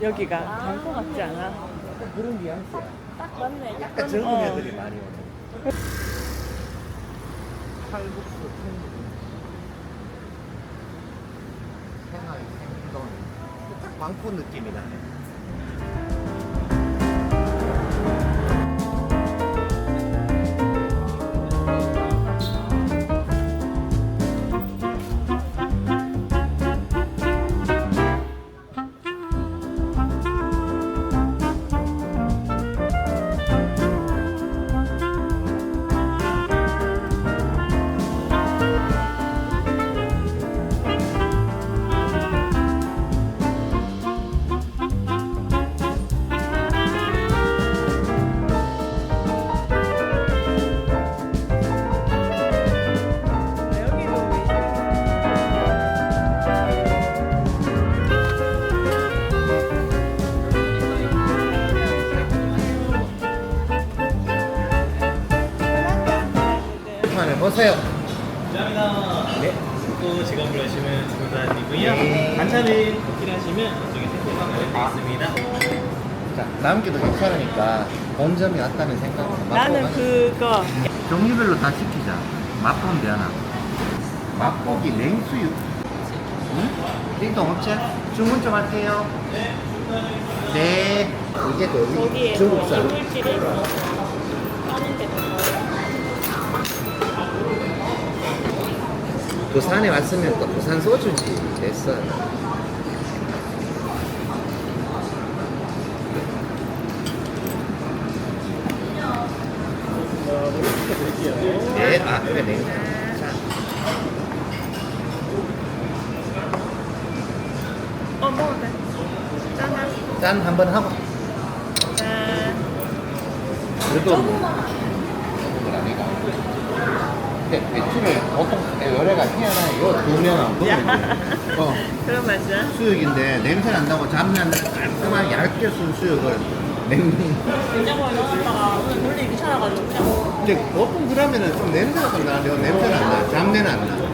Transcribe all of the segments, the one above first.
여기가 장소 같지 않아? 약간 그런 뉘앙스야. 딱 맞네. 약간 젊은 어. 애들이 많이 오는. 칼국수, 생활, 생동. 딱 많고 느낌이 나네. 남기도 괜찮으니까 본점이 왔다는 생각으로 나는 그거 종류별로 다 시키자. 맛보면 되나? 맛보기 냉수육. 응? 띵동 없지? 주문 좀 할게요. 네. 이게 그 거기에 뭐 중국산. 이물질이 있어. 하는 데 부산에 왔으면 또 부산 소주지. 됐어. 네, 아, 그래, 냉수. 어 먹어도 돼. 짠한. 짠 한 번 하고. 짠. 그래도 아니가. 근데 배추를 보통 열애가 희한해. 이거 두면 야. 어. 그런 맛이야? 수육인데 냄새 난다고 잡내 안 나는 깔끔한 얇게 쓴 수육을 냉동. 냉장고에 넣었다가 오늘 돌리기 귀찮아가지고 그냥 근데 보통 그러면은 좀 냄새가 좀 나는데 냄새는 안 나. 잡내는 안 나.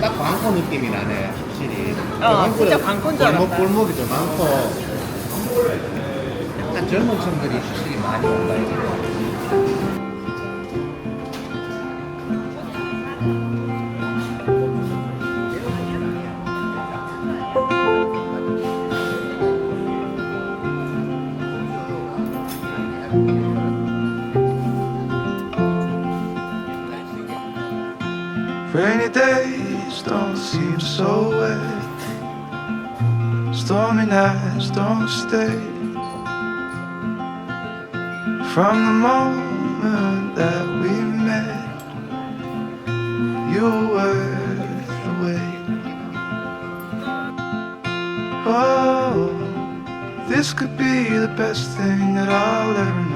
딱 광고 느낌이 나네, 확실히. 어, 진짜 광고인 줄 골목, 알았다. 골목이 좀 많고. 약간 젊은 층들이 확실히 많이 온다, 이제. Wet. Stormy nights don't stay. From the moment that we met, you were the wait. Oh, this could be the best thing that I'll ever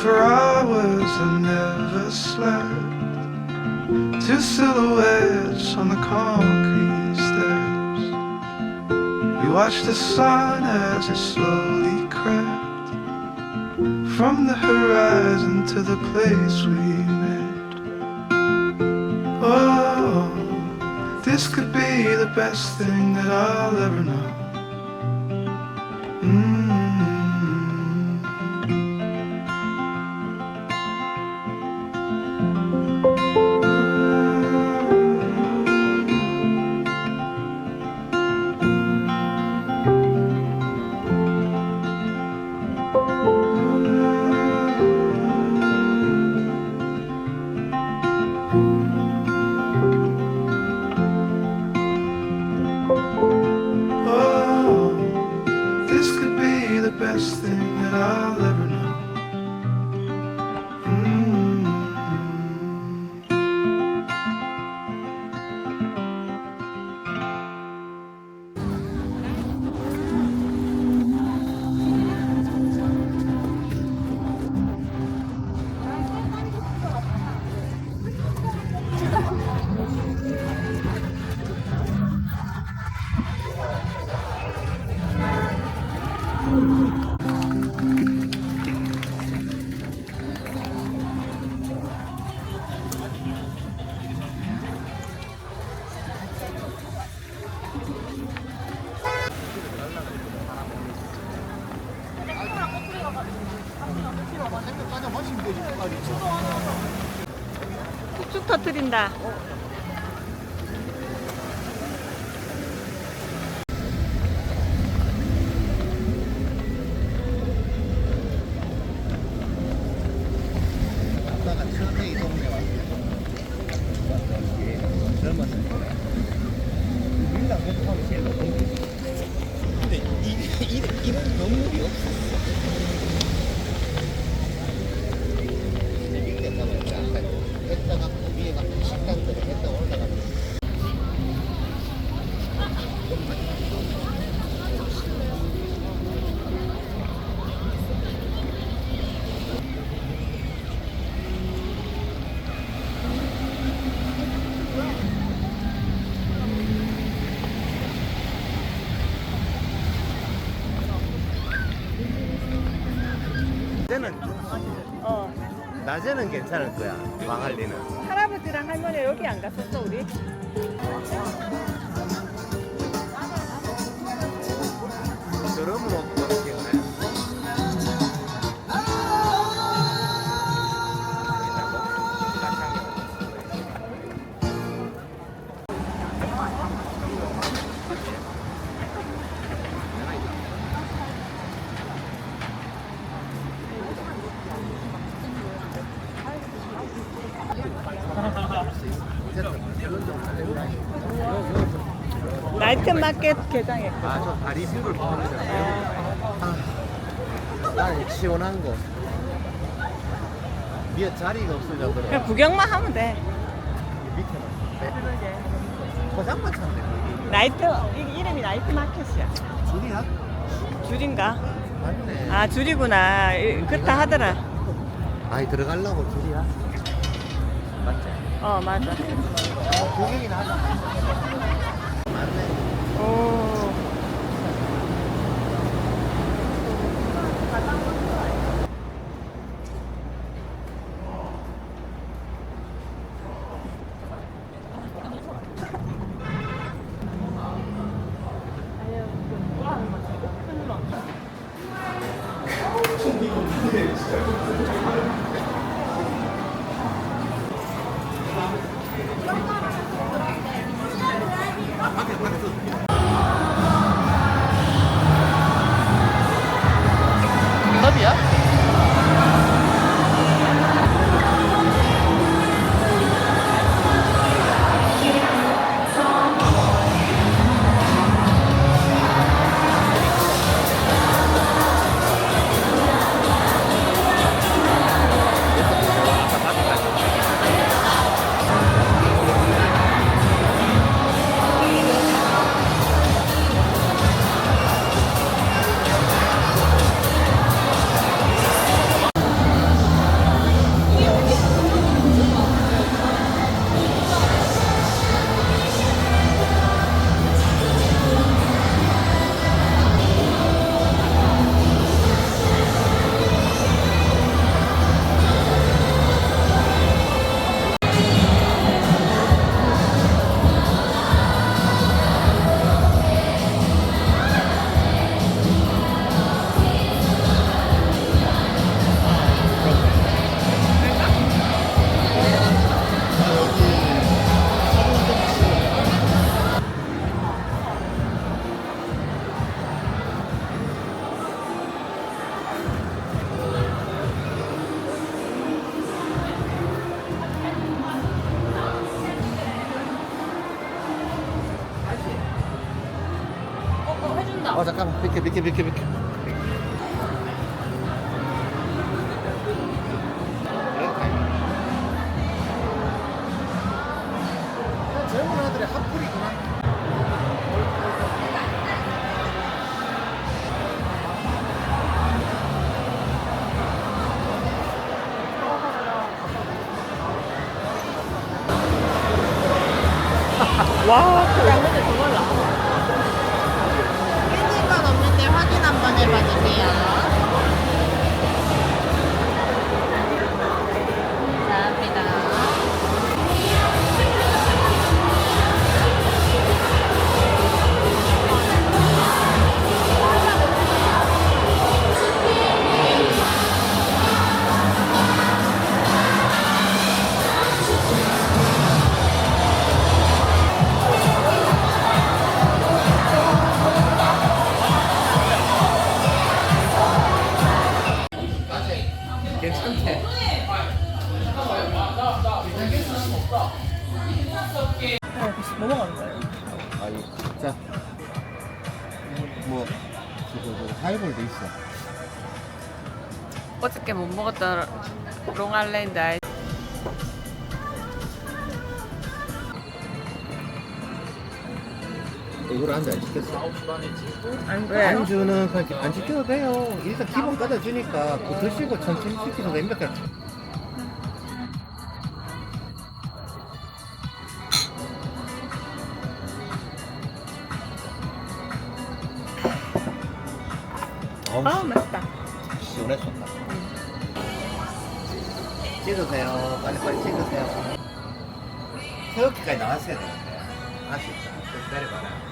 for hours and never slept. Two silhouettes on the concrete steps. We watched the sun as it slowly crept from the horizon to the place we met. Oh, this could be the best thing that I'll ever know. than I'll ever 툭툭 터트린다. 아빠가 처음에 이 동네 왔을 때 젊었을 때 밀당 못하면 제일 높은 게 근데 이, 이, 이런 경력이 없었어 재밌게 가면 아까 했다가 위에 가 식당들을 했다 올라가면 낮에는 어. 낮에는 괜찮을 거야 광안리는 할아버지랑 할머니 여기 안 갔었어 우리? 나이트 마켓 개장했고. 아, 저 다리 뷰를 보는. 아, 나는 시원한 곳. 위에 자리가 없어져 그래. 그냥 구경만 하면 돼. 밑에는. 네. 포장만 돼. 나이트 이 이름이 나이트 마켓이야. 줄이야? 줄인가? 맞네. 아 줄이구나. 이- 그렇다 하더라. 아이 들어가려고 줄이야? 맞지? 어 맞아. 어, 구경이나 하자. 비켜 비켜 비켜 비켜. 젊은 핫플이구나 와, 확인 한번 해봐 주세요. 나한테. 어, 벌써 넘어가는 거예요. 아, 이거 각자. 뭐, 저거, 저거, 하이볼도 있어. 어저께 못 먹었던 롱알랜드 아이 이걸 안주 안 시켰어. 왜? 안주는 그렇게 안 시켜도 돼요. 일단 기본 까다 주니까 그 드시고 천천히 시키면 됩니다. 어우, 아 맛있다. 시원했었다. 찍으세요. 빨리빨리 찍으세요. 새우기까지 나왔어야 되는데. 아쉽다. 좀 기다려봐라.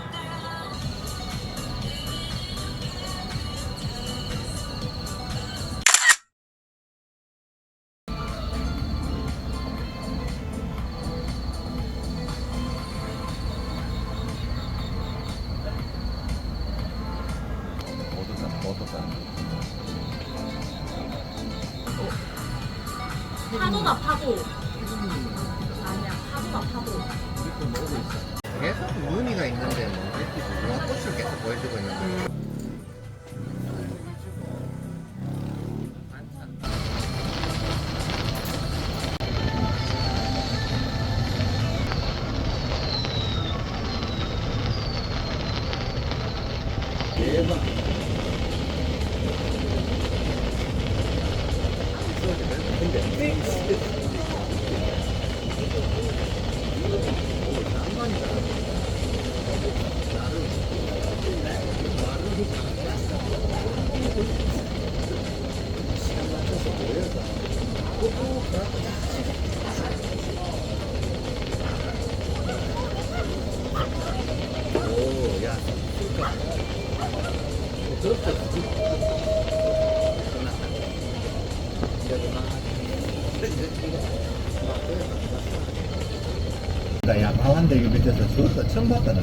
나 야방한데 이거 밑에서 저것도 처음 봤다 나.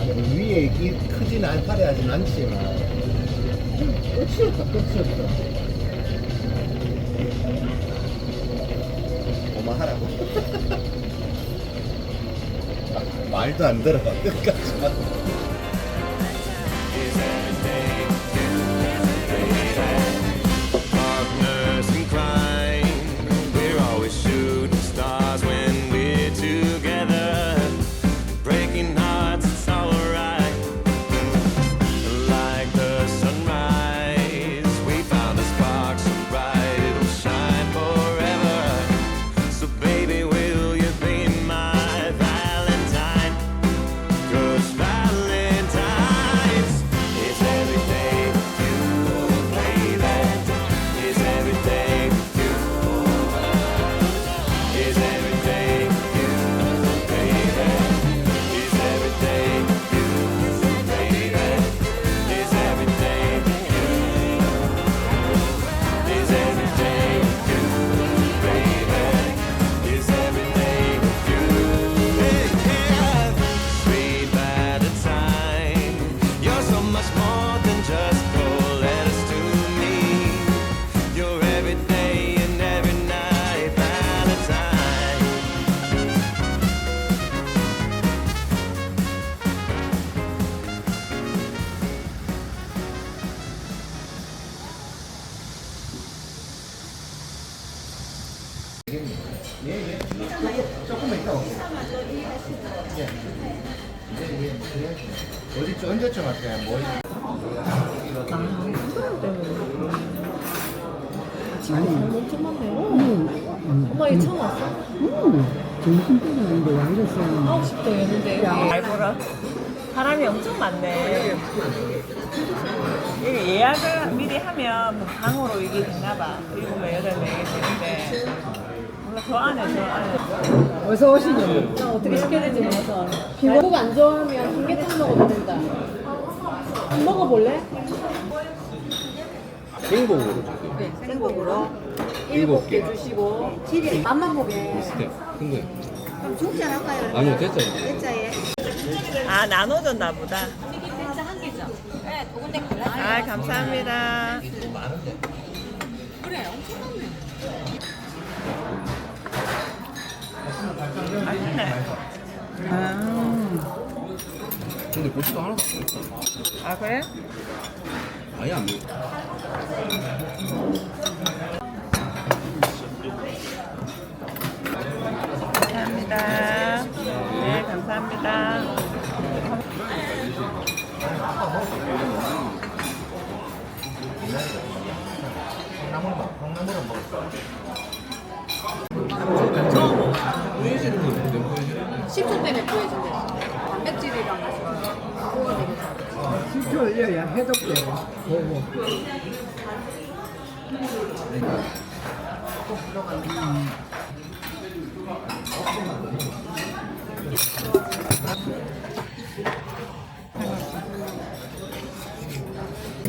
아니, 위에 이 크진 않, 화려하진 않지만. 끝이었다 끝이었다 고마하라고. 말도 안 들어 끝까지 예약을 미리 하면 뭐 방으로 이게 됐나 봐. 일곱 명, 여덟 명이 되는데. 몰라, 저 안에, 저 안에. 어서 오시죠. 나 어떻게 시켜야 될지 몰라서. 비국 안 좋아하면 삼계탕 먹어도 된다. 안 먹어볼래? 행복으로 주세요. 네, 생국으로 일곱 개 주시고 칠일 맛만 보게. 근데 그럼 중짜 할까요? 아니요 됐죠. 대짜에. 아, 나눠줬나 보다. 대짜 한 개죠? 네, 두 군데 갈라. 아, 감사합니다. 그래, 엄청 많네. 맛있네. 아, 근데 고추도 하나도 안아 그래? 아예 안 돼. 감사합니다. 네 감사합니다. 콩나물 먹, 콩나물은 먹었어. 식초 때문에 구해진대. 단백질이랑 같이 구워 되겠다. 식초 올려야 해독돼. 보고.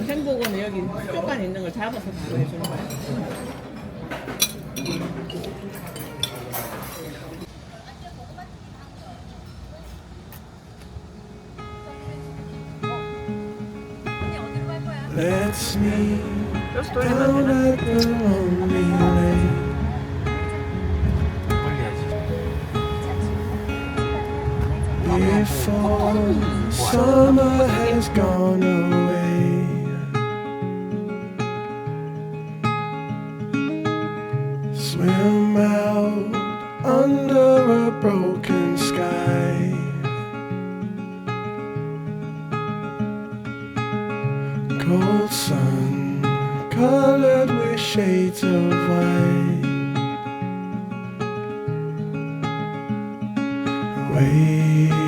생복은 여기 수족관 있는 걸 잡아서 바로 해주는 거야. Let's meet down at the lonely lake. Before summer has gone away. Broken sky. Cold sun colored with shades of white. Wave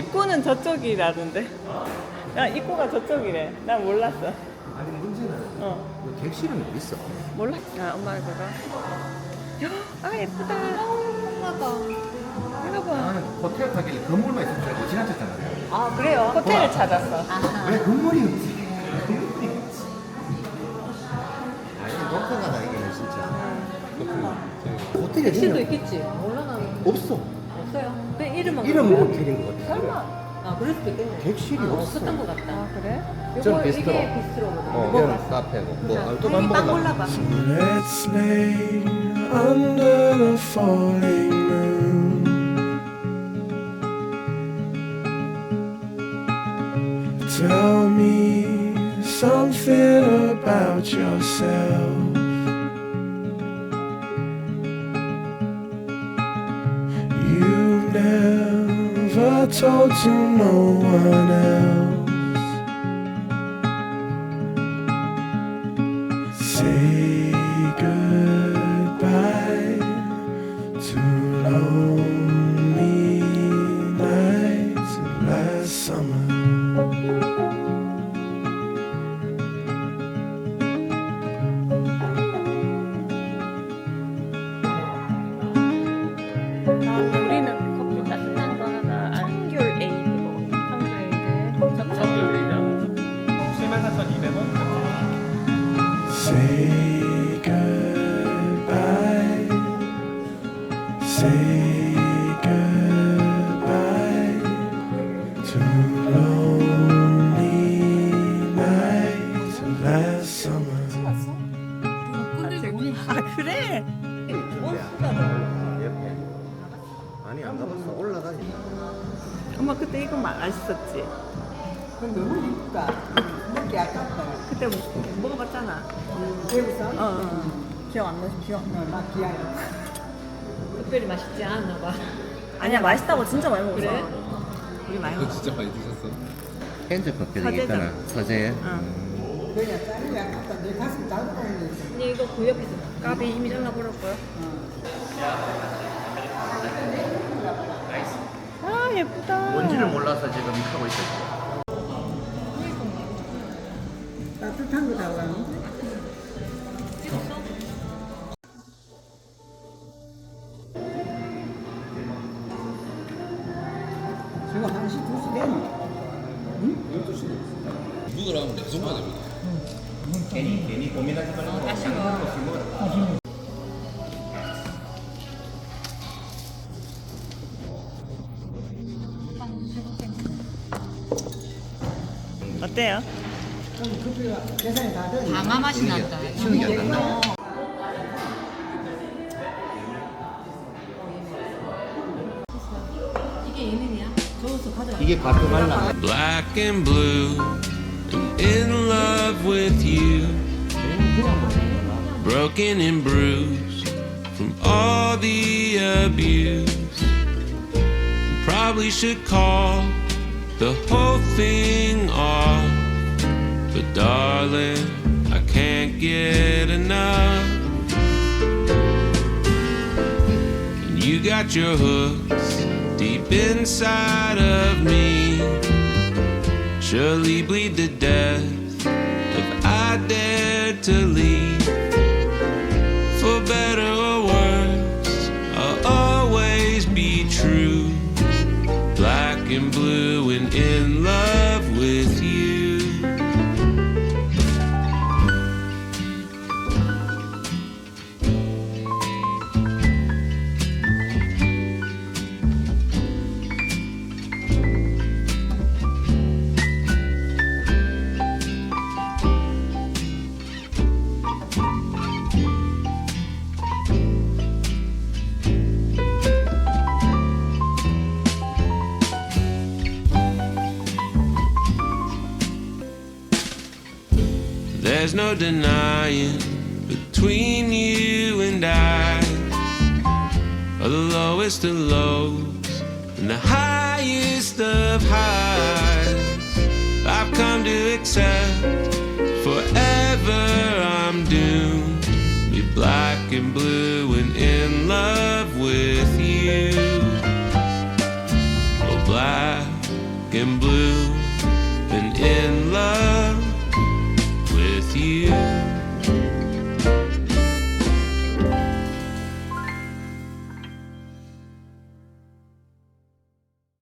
입구는 저쪽이라던데. 야 입구가 저쪽이래. 난 몰랐어. 아니 문제는 어 그 객실은 어디 있어? 몰라. 아 엄마가 그거. 아 예쁘다. 엄마가. 이거 봐. 나는 호텔 가길래 건물만 있을 줄 알고 지나쳤잖아. 아 그래요? 호텔을 찾았어. 왜 건물이 없지? 건물이 없지. 아 이게 녹화가다 이게 진짜. 호텔이 택시도 어디냐? 있겠지. 몰라 나는. 없어. 없어요. 그 이름만. 이름 그렇고. 호텔인 것 같아. 설마. 아 그럴 수도 있겠네. 객실이 아, 없어. 없었던 것 같다. 아 그래? 요거 비스트로. 이게 비스트로거든. 어, 얘는. 카페고 뭐 자, 아, 또 빨리 빵밥 먹으려고. 골라봐. Let's lay under the falling moon. Tell me something about yourself. Told to no one else. 맛있다고 진짜 많이 먹었어. 그래? 우리 많이 먹었어. 진짜 많이 드셨어? 핸즈커피 서재죠. 있잖아. 서재. 응. 그냥 짤이 아깝다. 내 가슴 작은 거는 근데 이거 구역에서 까비 이미 잘라버렸고요. 아 예쁘다. 뭔지를 몰라서 지금 하고 있었어. 따뜻한 거 달라는데? 어때요? 방아 맛이 난다. 신기안 난다. 이게 과토말라. Black and blue, I'm in love with you. Broken and bruised from all the abuse. Probably should call the whole thing off. Darling, I can't get enough. And you got your hooks deep inside of me. Surely bleed to death if I dared to leave. There's no denying between you and I are the lowest of lows and the highest of highs. I've come to accept forever I'm doomed be black and blue and in love with you. Oh, black and blue.